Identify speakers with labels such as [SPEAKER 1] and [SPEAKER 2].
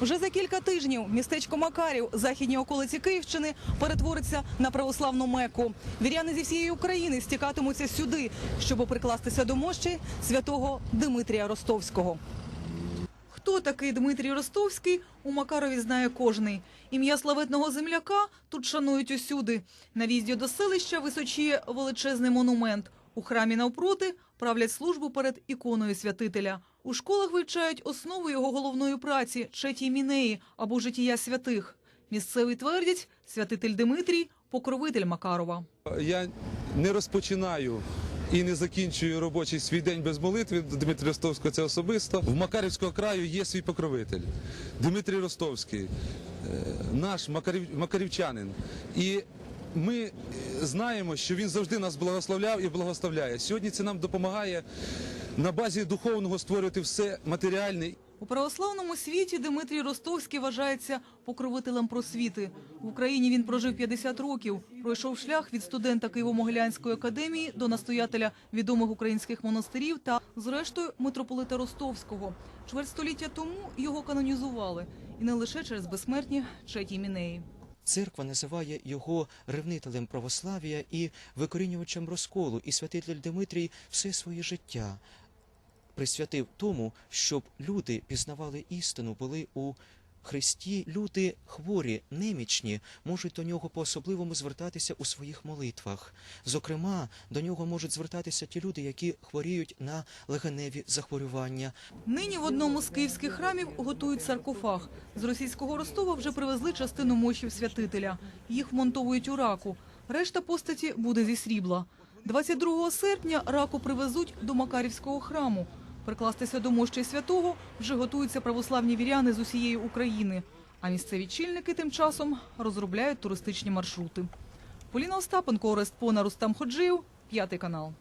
[SPEAKER 1] Вже за кілька тижнів містечко Макарів, західні околиці Київщини, перетвориться на православну меку. Віряни зі всієї України стікатимуться сюди, щоб прикластися до мощі святого Димитрія Ростовського. Хто такий Дмитрій Ростовський, у Макарові знає кожний. Ім'я славетного земляка тут шанують усюди. На в'їзді до селища височіє величезний монумент. У храмі навпроти правлять службу перед іконою святителя. У школах вивчають основу його головної праці Четій Мінеї або життя святих. Місцеві твердять, святитель Димитрій – покровитель Макарова.
[SPEAKER 2] Я не розпочинаю і не закінчую робочий свій день без молитви. Дмитрія Ростовського це особисто. В Макарівського краю є свій покровитель. Дмитрій Ростовський, е, наш макарів, макарівчанин. І ми знаємо, що він завжди нас благословляв і благословляє. Сьогодні це нам допомагає на базі духовного створювати все матеріальне
[SPEAKER 1] У православному світі Дмитрій Ростовський вважається покровителем просвіти. В Україні він прожив 50 років, пройшов шлях від студента Києво-Могилянської академії до настоятеля відомих українських монастирів та, зрештою, митрополита Ростовського. Чверть століття тому його канонізували. І не лише через безсмертні четі мінеї.
[SPEAKER 3] Церква називає його ревнителем православ'я і викорінювачем розколу, і святитель Димитрій все своє життя присвятив тому, щоб люди пізнавали істину, були у Христі. Люди хворі, немічні, можуть до нього по-особливому звертатися у своїх молитвах. Зокрема, до нього можуть звертатися ті люди, які хворіють на легеневі захворювання,
[SPEAKER 1] Нині в одному з київських храмів готують саркофаг. З російського Ростова вже привезли частину мощів святителя. Їх вмонтовують у раку. Решта постаті буде зі срібла. 22 серпня раку привезуть до Макарівського храму. Прикластися до мощі святого вже готуються православні віряни з усієї України. А місцеві чільники тим часом розробляють туристичні маршрути. Поліна Остапенко, Орест Пона, Рустам Ходжиїв, п'ятий канал.